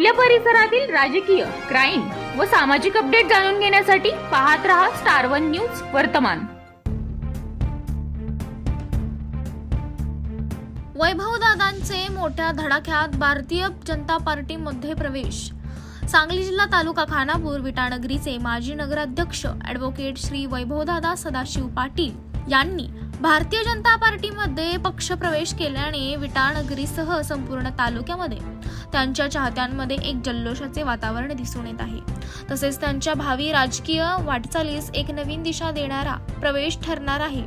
आपल्या परिसरातील राजकीय क्राईम व सामाजिक अपडेट जाणून घेण्यासाठी पाहत रहा स्टार वन न्यूज वर्तमान. वैभवदादांचे मोठ्या धडाक्यात भारतीय जनता पार्टीमध्ये प्रवेश. सांगली जिल्हा तालुका खानापूर विटानगरीचे माजी नगराध्यक्ष ॲडव्होकेट श्री वैभवदादा सदाशिव पाटील यांनी भारतीय जनता पार्टीमध्ये पक्षप्रवेश केल्याने विटानगरीसह संपूर्ण तालुक्यामध्ये त्यांच्या चाहत्यांमध्ये एक जल्लोषाचे वातावरण दिसून येत आहे. तसेच त्यांच्या भावी राजकीय वाटचालीस एक नवीन दिशा देणारा प्रवेश ठरणार आहे.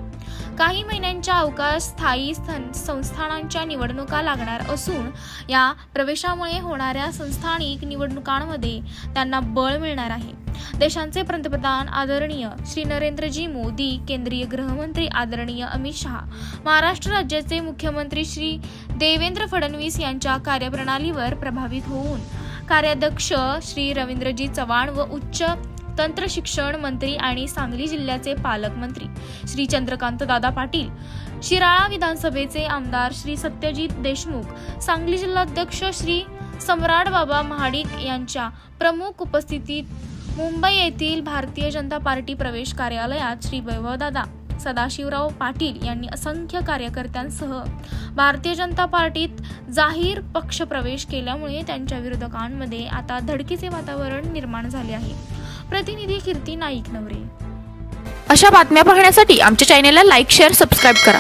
काही महिन्यांच्या अवकाश स्थायी संस्थानांच्या निवडणुका लागणार असून या प्रवेशामुळे होणाऱ्या संस्थानिक निवडणुकांमध्ये त्यांना बळ मिळणार आहे. देशांचे पंतप्रधान आदरणीय श्री नरेंद्रजी मोदी केंद्रीय गृहमंत्री आदरणीय अमित शहा महाराष्ट्र राज्याचे मुख्यमंत्री श्री देवेंद्र फडणवीस यांच्या कार्यप्रणालीवर प्रभावित होऊन कार्याध्यक्ष श्री रवींद्रजी चव्हाण व उच्च तंत्र शिक्षण मंत्री आणि सांगली जिल्ह्याचे पालकमंत्री श्री चंद्रकांत दादा पाटील शिराळा विधानसभेचे आमदार श्री सत्यजित देशमुख सांगली जिल्हाध्यक्ष श्री सम्राट बाबा महाडिक यांच्या प्रमुख उपस्थितीत मुंबई येथील भारतीय जनता पार्टी प्रवेश कार्यालयात श्री वैभवदादा सदाशिवराव पाटील यांनी असंख्य कार्यकर्त्यांसह भारतीय जनता पार्टीत जाहीर पक्षप्रवेश केल्यामुळे त्यांच्या विरोधकांमध्ये आता धडकीचे वातावरण निर्माण झाले आहे. प्रतिनिधी कीर्ती नाईक नवरे. अशा बातम्या पाहण्यासाठी आमच्या चॅनेलला लाईक शेअर सबस्क्राईब करा.